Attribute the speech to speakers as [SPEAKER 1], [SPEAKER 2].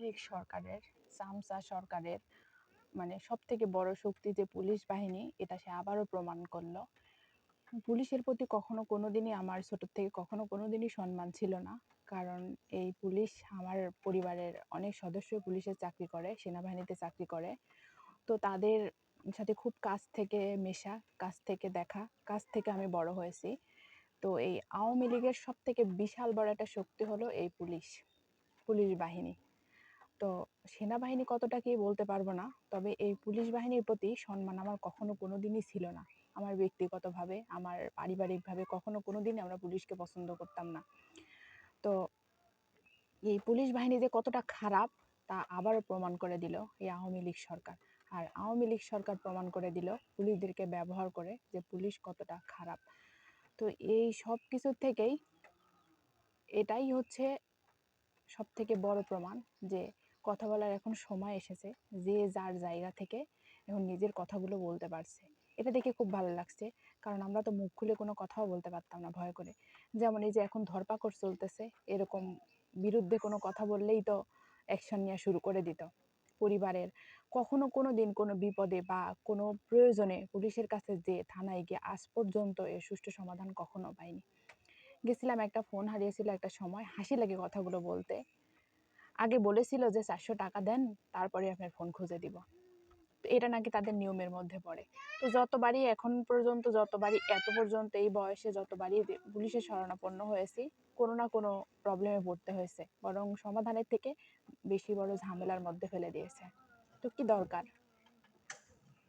[SPEAKER 1] লীগ সরকারের, সামসা সরকারের মানে সব থেকে বড় শক্তি যে পুলিশ বাহিনী, এটা সে আবারও প্রমাণ করল। পুলিশের প্রতি কখনো কোনোদিনই আমার ছোট থেকে কখনো কোনোদিনই সম্মান ছিল না। কারণ এই পুলিশ আমার পরিবারের অনেক সদস্য পুলিশের চাকরি করে, সেনাবাহিনীতে চাকরি করে। তো তাদের সাথে খুব কাছ থেকে মেশা, কাছ থেকে দেখা, কাছ থেকে আমি বড় হয়েছি। তো এই আওয়ামী লীগের সব থেকে বিশাল বড় একটা শক্তি হলো এই পুলিশ পুলিশ বাহিনী। তো সেনাবাহিনী কতটা কি বলতে পারব না। তবে এই পুলিশ বাহিনীর প্রতি সম্মান আমার কখনো কোনো দিনই ছিল না। আমার ব্যক্তিগতভাবে, আমার পারিবারিকভাবে কখনো কোনো দিনই আমরা পুলিশকে পছন্দ করতাম না। তো এই পুলিশ বাহিনী যে কতটা খারাপ, তা আবারও প্রমাণ করে দিল এই আওয়ামী লীগ সরকার। আর আওয়ামী লীগ সরকার প্রমাণ করে দিল পুলিশদেরকে ব্যবহার করে যে পুলিশ কতটা খারাপ। তো এই সব কিছুর থেকেই এটাই হচ্ছে সব থেকে বড় প্রমাণ যে কথা বলার এখন সময় এসেছে যে যার জায়গা থেকে এখন নিজের কথাগুলো বলতে পারছে। এটা দেখে খুব ভালো লাগছে, কারণ আমরা তো মুখ খুলে কোনো কথাও বলতে পারতাম না ভয় করে। যেমন এই যে এখন ধরপাকড় চলতেছে, এরকম বিরুদ্ধে কোনো কথা বললেই তো অ্যাকশন নেওয়া শুরু করে দিত। পরিবারের কখনো কোনো দিন কোনো বিপদে বা কোনো প্রয়োজনে পুলিশের কাছে যে থানায় গিয়ে আজ পর্যন্ত এর সুষ্ঠু সমাধান কখনো পাইনি। গেছিলাম একটা ফোন, হারিয়েছিল একটা সময়, হাসি লাগে কথাগুলো বলতে। আগে বলেছিল যে, চারশো টাকা দেন, তারপরে আপনার ফোন খুঁজে দিব। তো এটা নাকি তাদের নিয়মের মধ্যে পড়ে। তো যতবারই এখন পর্যন্ত, যতবারই এত পর্যন্ত এই বয়সে যতবারই পুলিশের শরণাপন্ন হয়েছি, কোনো না কোনো প্রবলেমে পড়তে হয়েছে। বরং সমাধানের থেকে বেশি বড় ঝামেলার মধ্যে ফেলে দিয়েছে। তো কি দরকার?